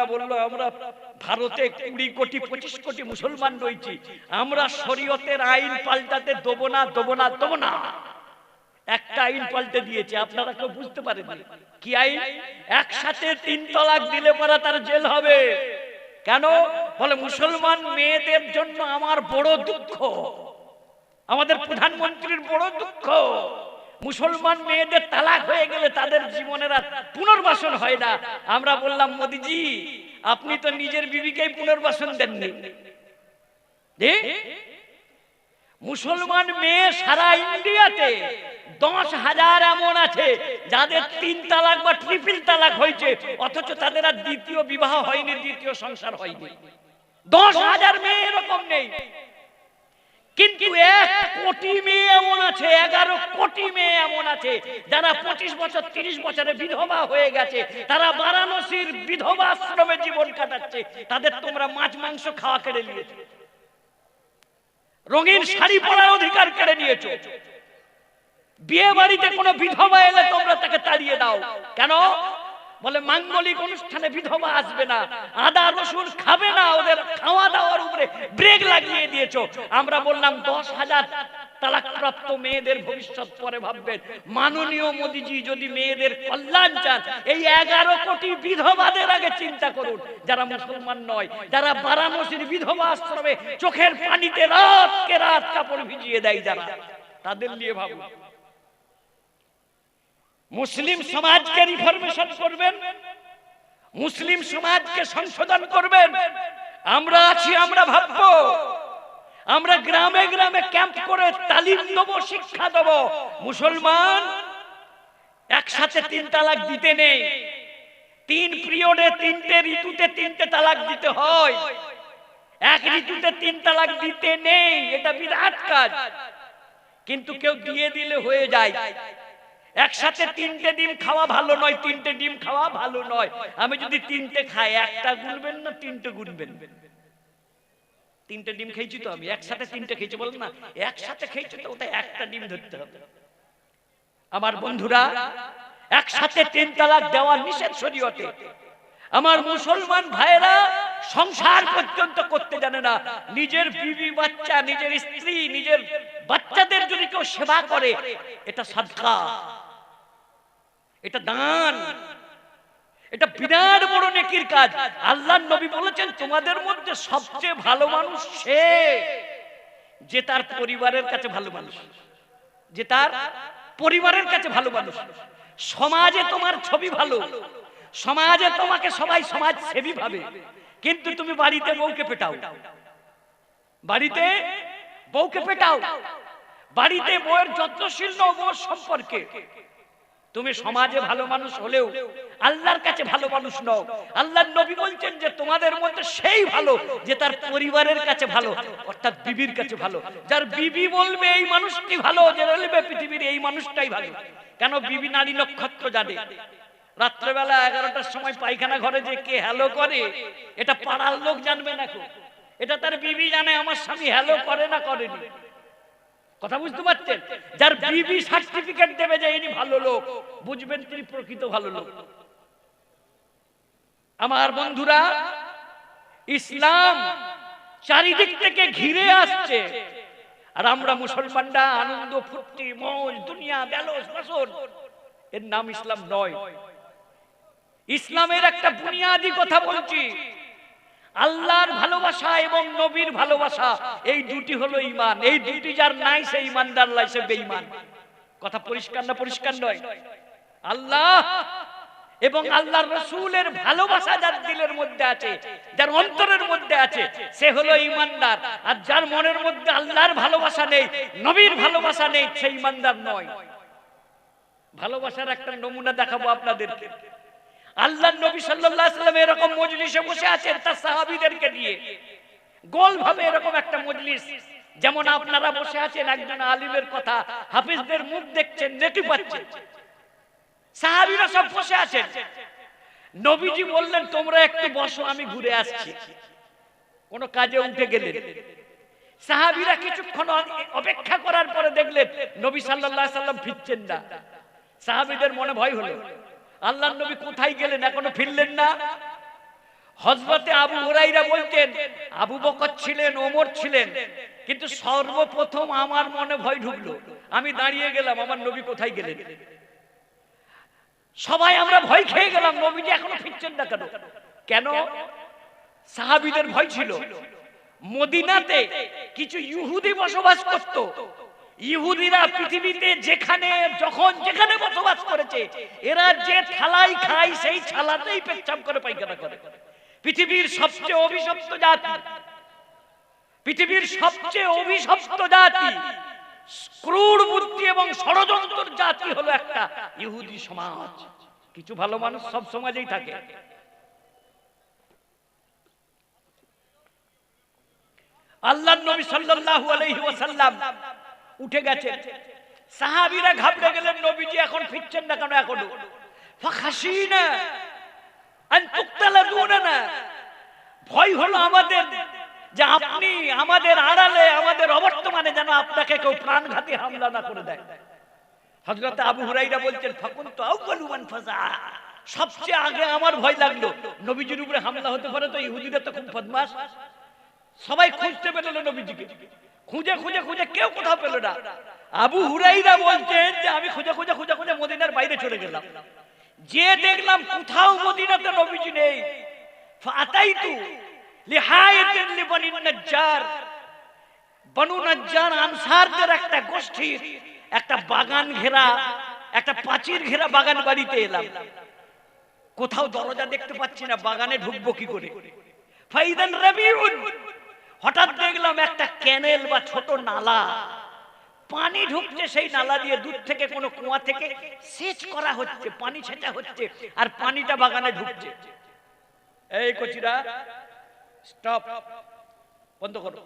মুসলমানরা বলল, আমরা ভারতে কুড়ি কোটি, পঁচিশ কোটি মুসলমান রয়েছি। আমরা শরীয়তের আইন পাল্টাতে দেবো না দেবো না দেবো না। একটা আইন পাল্টে দিয়েছে, আপনারা কেউ বুঝতে পারেন কি আইন? একসাথে তিন তলাক দিলে পরে তার জেল হবে। কেন? বলে, মুসলমান মেয়েদের জন্য আমার বড় দুঃখ। আমাদের প্রধানমন্ত্রীর বড় দুঃখ। মুসলমান মেয়েদের তালাক হয়ে গেলে তাদের জীবনের আর পুনর্বাসন হয় না। আমরা বললাম, মোদিজি, আপনি তো নিজের বিবিকেই পুনর্বাসন দেননি। মুসলমান মেয়ে সারা ইন্ডিয়াতে দশ হাজার এমন আছে, যাদের তিন তালাক বা ট্রিপল তালাক হয়েছে, অথচ তাদের আর দ্বিতীয় বিবাহ হয়নি, দ্বিতীয় সংসার হয়নি। দশ হাজার মেয়ে এরকম নেই। কিন্তু এক কোটি মেয়ে এমন আছে, এগারো কোটি মেয়ে এমন আছে, যারা পঁচিশ বছর, তিরিশ বছরে বিধবা হয়ে গেছে, তারা বারাণসীর বিধবা আশ্রমে জীবন কাটাচ্ছে, তাদের তোমরা মাছ, মাংস খাওয়া কেড়ে নিয়েছো। রঙিন শাড়ি পরার অধিকার কেড়ে নিয়েছো। বিয়ে বাড়িতে কোনো বিধবা এলে তোমরা তাকে তাড়িয়ে দাও। কেন? বলে মাঙ্গলিক অনুষ্ঠানে বিধবা আসবে না, আদা, রসুন খাবে না, ওদের খাওয়া দাওয়ার উপরে ব্রেক লাগিয়ে দিয়েছ। আমরা বললাম, দশ হাজার তালাকপ্রাপ্ত মেয়েদের ভবিষ্যৎ পরে ভাববেন মাননীয় মোদিজি, যদি মেয়েদের কল্যাণ চান, এই এগারো কোটি বিধবাদের আগে চিন্তা করুন। যারা মুসলমান নয়, যারা বারাণসীর বিধবা আশ্রমে চোখের পানিতে রাতকে রাত কাপড় ভিজিয়ে দেয় যারা, তাদের নিয়ে ভাবুন। মুসলিম সমাজকে রিফরমেশন করবেন, মুসলিম সমাজকে সংশোধন করবেন। আমরা আছি, আমরা ভাববো। আমরা গ্রামে গ্রামে ক্যাম্প করে তালিম দেবো, শিক্ষা দেবো। মুসলমান, একসাথে তিন তালাক দিতে নেই। তিন পিরিয়ডে তিনটে ঋতুতে তিনটে তালাক দিতে হয়। এক ঋতুতে তিন তালাক দিতে নেই, এটা বিরাট কাজ। কিন্তু কেউ দিয়ে দিলে হয়ে যায়। একসাথে তিনটে ডিম খাওয়া ভালো নয়, তিনটে ডিম খাওয়া ভালো নয়। আমি যদি তিনটে খাই, একটা গুনবেন না তিনটে গুনবেন? তিনটে ডিম খেয়েছি তো আমি, একসাথে তিনটে খেয়েছি, বলেন না, একসাথে খেয়েছি তো, ওটা একটা ডিম ধরতে হবে। আমার বন্ধুরা, একসাথে তিন তালাক দেওয়া নিষেধ শরীয়তে। আমার মুসলমান ভাইয়েরা সংসার পর্যন্ত করতে জানে না। নিজের বিবি বাচ্চা, নিজের স্ত্রী, নিজের বাচ্চাদের যদি কেউ সেবা করে, এটা সাদকা। এটা দান। এটা বিরাট বড় নেকির কাজ। আল্লাহ নবী বলেছেন, তোমাদের মধ্যে সবচেয়ে ভালো মানুষ সে যে তার পরিবারের কাছে ভালো মানুষ। যে তার পরিবারের কাছে ভালো মানুষ। সমাজে তোমার ছবি ভালো। সমাজে তোমাকে সবাই সমাজ সেবী ভাবে। কিন্তু তুমি বাড়িতে বউকে পেটাও। বাড়িতে বউকে পেটাও। বাড়িতে বউয়ের যত্নশীল নও বউর সম্পর্কে। তুমি সমাজে ভালো মানুষ হলেও আল্লাহর কাছে ভালো মানুষ নও। আল্লাহর নবী বলছেন যে তোমাদের মধ্যে সেই ভালো যে তার পরিবারের কাছে ভালো, অর্থাৎ বিবির কাছে ভালো। যার বিবি বলবে এই মানুষটি ভালো, যে বলবে পৃথিবীর এই মানুষটাই ভালো। কেন বিবি নারী নক্ষত্র জানে? রাত্রেবেলা এগারোটার সময় পায়খানা ঘরে যে কে হ্যালো করে, এটা পাড়ার লোক জানবে না কো। এটা তার বিবি জানে, আমার স্বামী হ্যালো করে না করেনি। কথা বুঝতে পারছেন? যার বিবি সার্টিফিকেট দেবে যে ইনি ভালো লোক, বুঝবেন তিনি প্রকৃত ভালো লোক। আমার বন্ধুরা, ইসলাম চারিদিক থেকে ঘিরে আসছে। আর আমরা মুসলমানরা, আনন্দ ফুর্তি, মৌজ, দুনিয়া, বেলস বাসন এর নাম ইসলাম নয়। ইসলামের একটা বুনিয়াদি কথা বলছি। আল্লাহর ভালোবাসা এবং নবীর ভালোবাসা, এই দুটি হলো ইমান এই দুটি যার নাই, সেই ইমানদার লাই, সে বেঈমান। কথা পরিষ্কার না পরিষ্কার নয়? আল্লাহ এবং আল্লাহর রসুলের ভালোবাসা যার দিলের মধ্যে আছে, যার অন্তরের মধ্যে আছে, সে হলো ইমানদার আর যার মনের মধ্যে আল্লাহর ভালোবাসা নেই, নবীর ভালোবাসা নেই সে ইমানদার নয়। ভালোবাসার একটা নমুনা দেখাবো আপনাদেরকে। আল্লাহ নবী সাল্লাম এরকম মজলিসে বসে আছেন তার সাহাবীদেরকে নিয়ে। গোল ভাবে এরকম একটা মজলিস। যেমন আপনারা বসে আছেন একজন আলিমের কথা, হাফিজদের মুখ দেখছেন নেটি পাচ্ছেন। সাহাবীরা সব বসে আছেন। নবীজি বললেন, তোমরা একটু বসো, আমি ঘুরে আসছি। কোন কাজে উঠে গেলেন। সাহাবীরা কিছুক্ষণ অপেক্ষা করার পরে দেখলেন, নবী আলাইহি সাল্লাম ফিরছেন না। সাহাবীদের মনে ভয় হলো। আল্লাহর নবী কোথায় গেলেন? এখনও ফিরলেন না? হজরতে আবু হুরাইরা বলতেন, আবু বকর ছিলেন, ওমর ছিলেন, কিন্তু সর্বপ্রথম আমার মনে ভয় ঢুকলো। আমি দাঁড়িয়ে গেলাম, আমার নবী কোথায় গেলেন? সবাই আমরা ভয় খেয়ে গেলাম, নবীজি এখনও ফিরছেন না কেন? কেন? সাহাবিদের ভয় ছিল। মদিনাতে কিছু ইহুদি বসবাস করত। ইহুদিরা পৃথিবীতে যেখানে, যখন যেখানে বসবাস করেছে, এরা যে থালাই খায়, সেই থালাতেই পেচ্ছাপ করে, পায়খানা করে। পৃথিবীর সবচেয়ে অভিশপ্ত জাতি, পৃথিবীর সবচেয়ে অভিশপ্ত জাতি, ক্রূর বুদ্ধি এবং ষড়যন্ত্র জাতি হলো একটা ইহুদি সমাজ। কিছু ভালো মানুষ সব সমাজেই থাকে। আল্লাহ নবী সাল্লাল্লাহু আলাইহি ওয়াসাল্লাম উঠে গেছে। সাহাবিরা ঘাবড়ে গেলেন, নবীজি এখন ফিরছেন না কেন এখনও? ফাখাসিনা আন ভয় হলো আমাদের যে আপনি আমাদের আড়ালে, আমাদের অবর্তমানে যেন আপনাকে কেউ প্রাণঘাতী হামলা না করে দেয়। হযরত আবু হুরাইরা বলছেন ফাকুন তো আউয়ালু মান ফাজা। সবচেয়ে আগে আমার ভয় লাগল। নবীজির উপরে হামলা হতে পারে তো, ইহুদিরা তো খুব বদমাশ। সবাই খুঁজতে পেল নবীজিকে। খুঁজে খুঁজে খুঁজে কেউ কোথাও পেল না। আবু হুরাইরা বলছেন যে, আমি খুঁজে খুঁজে খুঁজে খুঁজে মদিনার বাইরে চলে গেলাম। যে দেখলাম কোথাও মদিনাতে নবীজি নেই। ফাতাইতু লিহায়াতিন লিবানি নাজ্জার। বনু নাজ্জার আনসারদের একটা গোষ্ঠীর, একটা বাগান ঘেরা, একটা পাঁচির ঘেরা বাগান বাড়িতে এলাম। কোথাও দরজা দেখতে পাচ্ছি না, বাগানে ঢুকবো কি করে? ফাইদান রাবিউন হঠাৎ দেখলাম একটা ক্যানেল বা ছোট নালা। পানি ঢুকছে সেই নালা দিয়ে দূর থেকে কোনো কুয়া থেকে সেচ করা হচ্ছে, পানি ছেঁচা হচ্ছে, আর পানিটা বাগানে ঢুকছে। এই কচিরা স্টপ বন্ধ করো।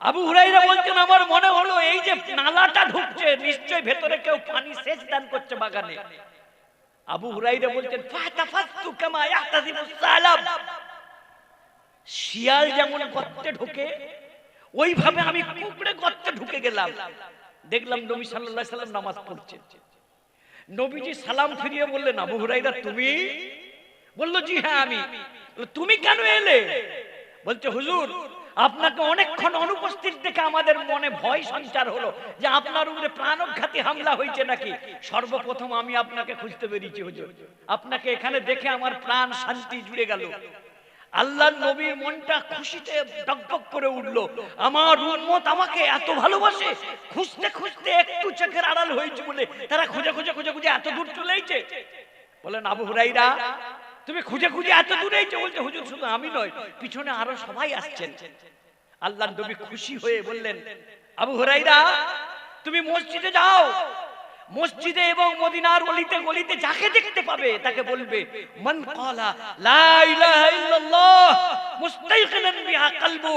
আবু হুরাইরা বলছেন, আমার মনে হলো এই যে নালাটা ঢুকছে নিশ্চয় ভেতরে কেউ পানি সেচ দান করছে বাগানে। আবু হুরাইরা বলছেন ফাতাফাস্তু কামা ইয়াহতাজিবুস সালাব শিয়াল যেমন গর্তে ঢোকে, ওইভাবে আমি কুকড়ে গর্তে ঢুকে গেলাম। দেখলাম নবী আলাইহি সাল্লাম নামাজ পড়ছেন। নবীজি সালাম ফিরিয়ে বললেন, আবু হুরাইরা তুমি? বলল, জি হ্যাঁ আমি। তুমি কেন এলে? বলছে, হুজুর, আপনাকে অনেকক্ষণ অনুপস্থিত দেখে আমাদের মনে ভয় সঞ্চার হলো যে আপনার উপরে প্রাণঘাতী হামলা হয়েছে নাকি। সর্বপ্রথম আমি আপনাকে খুঁজতে বেরিয়েছি, হুজুর। আপনাকে এখানে দেখে আমার প্রাণ শান্তি জুড়ে গেল। আল্লাহ নবীর মনটা খুশিতে ডকডক করে উঠল। আমার উম্মত আমাকে এত ভালোবাসে, খুঁজতে খুঁজতে একটু চোখের আড়াল হয়েছে বলে তারা খুঁজে খুঁজে খুঁজে খুঁজে এত দূর চলে এসেছে। বলেন, আবু হুরাইরা, তুমি খুঁজে খুঁজে এত দূরে বলছে, হুজুর, শুধু আমি নয়, পিছনে আরও সবাই আসছেন। আল্লাহ নবী খুশি হয়ে বললেন, আবু হুরাইরা, তুমি মসজিদে যাও। মসজিদে এবং মদিনার অলিতে গলিতে যাকে দেখতে পাবে, তাকে বলবে, মান ক্বালা লা ইল্লাল্লাহ মুস্তাইকিনান বিহা কলবু।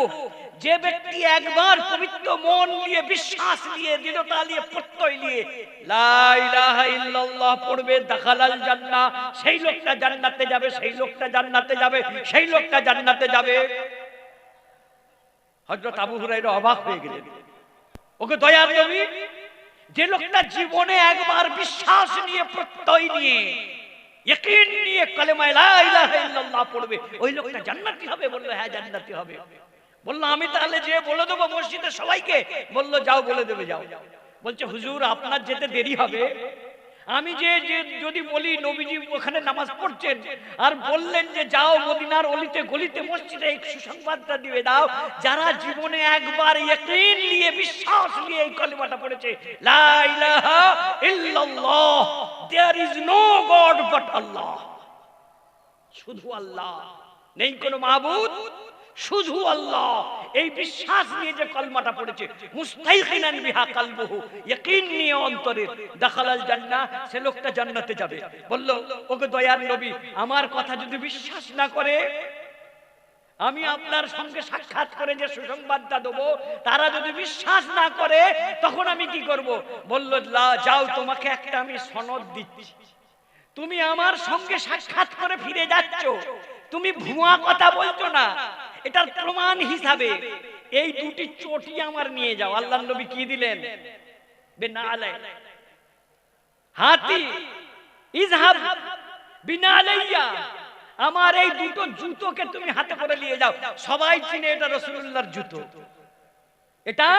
যে ব্যক্তি একবার পবিত্র মন নিয়ে, বিশ্বাস নিয়ে, দৃঢ়তা নিয়ে, প্রত্যয় নিয়ে লা ইলাহা ইল্লাল্লাহ পড়বে, দাখালাল জান্নাহ, সেই লোকটা জান্নাতে যাবে, সেই লোকটা জান্নাতে যাবে, সেই লোকটা জান্নাতে যাবে। হযরত আবু হুরায়রা অবাক হয়ে গেলেন। ওকে দয়ার নবী যে লোকটা জীবনে একবার বিশ্বাস নিয়ে, প্রত্যয় নিয়ে ইকিন নিয়ে কলেমায় লা ইলাহা ইল্লাল্লাহ পড়বে, ওই লোকটা জান্নাতি হবে, বলল হ্যাঁ জান্নাতি হবে। বলল, আমি তাহলে যে বলে দেবো মসজিদে সবাইকে? বলল, যাও, বলে দেবে, যাও। বলছে, হুজুর, আপনার যেতে দেরি হবে। আমি যে যে যদি বলি নবীজি ওখানে নামাজ পড়ছেন, আর বললেন যে যাও মদিনার অলিতে গলিতে মসজিদে এই সুসংবাদটা দিয়ে দাও, যারা জীবনে একবার ইয়াকিন নিয়ে বিশ্বাস নিয়ে এই কলিমাটা পড়েছে, লা ইলাহা ইল্লাল্লাহ there is no god but Allah শুধু আল্লাহ, নেই কোনো মাবুদ? শুধু আল্লাহ। এই বিশ্বাস নিয়ে যে কলমাটা পড়েছে, মুস্তাইকিনান বিহা কালবুহু, ইয়াকিন নিয়ে অন্তরে জান্নাহ, সে লোকটা জান্নাতে যাবে। বলল, ওগো দয়ার নবী, আমার কথা যদি বিশ্বাস না করে, আমি আপনার সঙ্গে সাক্ষাৎ করে যে সুসংবাদটা দেবো, তারা যদি বিশ্বাস না করে, তখন আমি কি করব? বলল, "লা- যাও, তোমাকে একটা আমি সনদ দিচ্ছি। তুমি আমার সঙ্গে সাক্ষাৎ করে ফিরে যাচ্ছ। তুমি ভুয়া কথা বলছো না। এটার প্রমাণ হিসাবে এই দুটি চটি আমার নিয়ে যাও। আল্লাহ নবী কি দিলেন? বেনালে হাতি বিনালাইয়া, আমার এই দুটো জুতোকে তুমি হাতে করে নিয়ে যাও। সবাই চিনে এটা রসুল্লাহর জুতো। এটা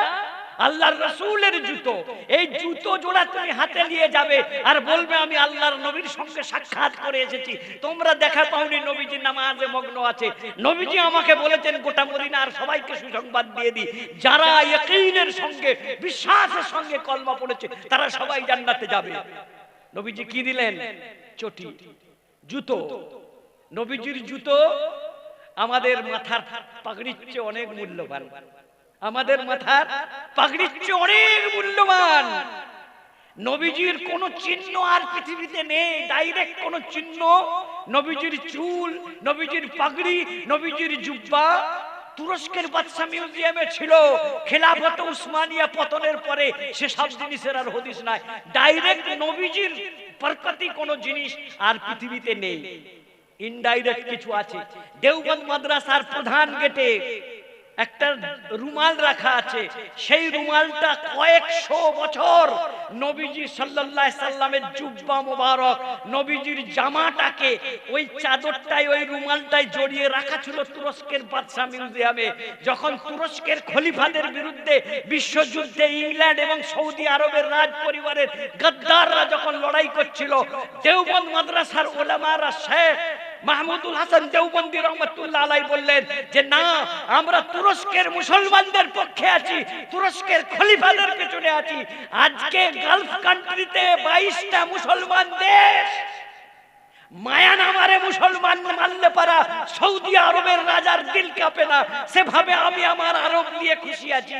আল্লাহর রসুলের জুতো। এই জুতো জোড়া তুমি হাতে নিয়ে যাবে আর বলবে, আমি আল্লাহর নবীর সঙ্গে সাক্ষাৎ করে এসেছি। তোমরা দেখা পাওনি নবীজি নামাজে মগ্ন আছে। নবীজি আমাকে বলেছেন, গোটা মদিনা আর সবাইকে সুসংবাদ দিয়ে দি যারা ইয়াকিনের সঙ্গে, বিশ্বাসের সঙ্গে কলমা পড়েছে, তারা সবাই জান্নাতে যাবে। নবীজি কি দিলেন? চটি। জুতো। নবীজির জুতো আমাদের মাথার পাগড়ির চেয়ে অনেক মূল্যবান। আমাদের মাথার পাগড়ির চেয়ে অনেক মূল্যবান। নবীজির কোন চিহ্ন আর পৃথিবীতে নেই ডাইরেক্ট কোন চিহ্ন। নবীজির চুল, নবীজির পাগড়ি, নবীজির জুব্বা। তুরস্কের বাদশা মিউজিয়ামে ছিল, খেলাফত উসমানিয়া পতনের পরে সেসব জিনিসের আর হদিস নাই। ডাইরেক্ট নবীজির প্রকৃতি কোন জিনিস আর পৃথিবীতে নেই। ইনডাইরেক্ট কিছু আছে। দেওবন্দ মাদ্রাসার প্রধান গেটে একটা রুমাল রাখা আছে। সেই রুমালটা কয়েকশো বছর নবীজি সাল্লাল্লাহু সাল্লামের জুব্বা মোবারক নবীজির জামাটাকে ওই চাদরটাই ওই রুমালটাই জড়িয়ে রাখা ছিল তুরস্কের বাদশা মিউজিয়ামে। যখন তুরস্কের খলিফাদের বিরুদ্ধে বিশ্বযুদ্ধে ইংল্যান্ড এবং সৌদি আরবের রাজ পরিবারের গদ্দাররা যখন লড়াই করছিল, দেওবন্দ মাদ্রাসার ওলামারা শেখ মাহমুদুল হাসান দেওবন্দি রহমতুল্লাহ আলাই বললেন যে, না, আমরা তুরস্কের মুসলমানদের পক্ষে আছি, তুরস্কের খলিফাদের পেছনে আছি। আজকে গালফ কান্ট্রিতে বাইশটা মুসলমান দেশ। মায়ানামারে মুসলমান মানলে পারা সৌদি আরবের রাজার দিল কাঁপে না। সেভাবে আমি আমার আরব নিয়ে খুশি আছি।